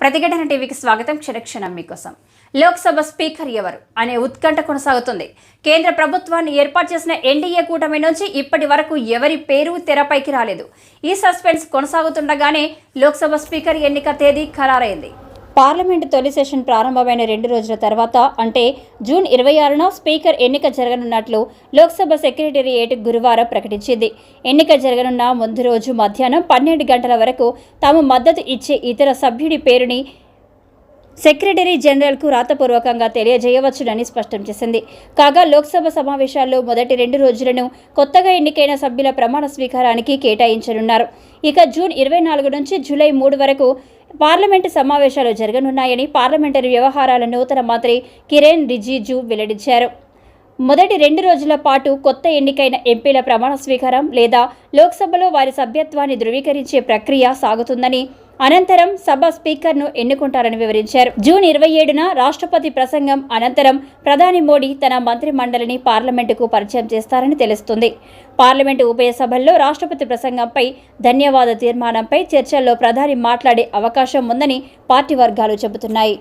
ప్రతిఘటన టీవీకి స్వాగతం. క్షణక్షణం మీకోసం. లోక్సభ స్పీకర్ ఎవరు అనే ఉత్కంఠ కొనసాగుతుంది. కేంద్ర ప్రభుత్వాన్ని ఏర్పాటు చేసిన ఎన్డీఏ కూటమి నుంచి ఇప్పటి వరకు ఎవరి పేరు తెరపైకి రాలేదు. ఈ సస్పెన్స్ కొనసాగుతుండగానే లోక్సభ స్పీకర్ ఎన్నిక తేదీ ఖరారైంది. పార్లమెంటు తొలి సెషన్ ప్రారంభమైన రెండు రోజుల తర్వాత అంటే జూన్ ఇరవై ఆరున స్పీకర్ ఎన్నిక జరగనున్నట్లు లోక్సభ సెక్రటేరియట్ గురువారం ప్రకటించింది. ఎన్నిక జరగనున్న ముందు రోజు మధ్యాహ్నం పన్నెండు గంటల వరకు తాము మద్దతు ఇచ్చే ఇతర సభ్యుడి పేరుని సెక్రటరీ జనరల్కు రాతపూర్వకంగా తెలియజేయవచ్చునని స్పష్టం చేసింది. కాగా లోక్సభ సమావేశాల్లో మొదటి రెండు రోజులను కొత్తగా ఎన్నికైన సభ్యుల ప్రమాణ స్వీకారానికి కేటాయించనున్నారు. ఇక జూన్ ఇరవై నాలుగు నుంచి జూలై మూడు వరకు పార్లమెంటు సమావేశాలు జరగనున్నాయని పార్లమెంటరీ వ్యవహారాల నూతన మంత్రి కిరణ్ రిజిజు వెల్లడించారు. మొదటి రెండు రోజుల పాటు కొత్త ఎన్నికైన ఎంపీల ప్రమాణ స్వీకారం లేదా లోక్సభలో వారి సభ్యత్వాన్ని ధృవీకరించే ప్రక్రియ సాగుతుందని అనంతరం సభ స్పీకర్ను ఎన్నుకుంటారని వివరించారు. జూన్ ఇరవై ఏడున రాష్ట్రపతి ప్రసంగం అనంతరం ప్రధాని మోడీ తన మంత్రి మండలిని పార్లమెంటుకు పరిచయం చేస్తారని తెలుస్తుంది. పార్లమెంటు ఉభయ సభల్లో రాష్ట్రపతి ప్రసంగంపై ధన్యవాద తీర్మానంపై చర్చల్లో ప్రధాని మాట్లాడే అవకాశం ఉందని పార్టీ వర్గాలు చెబుతున్నాయి.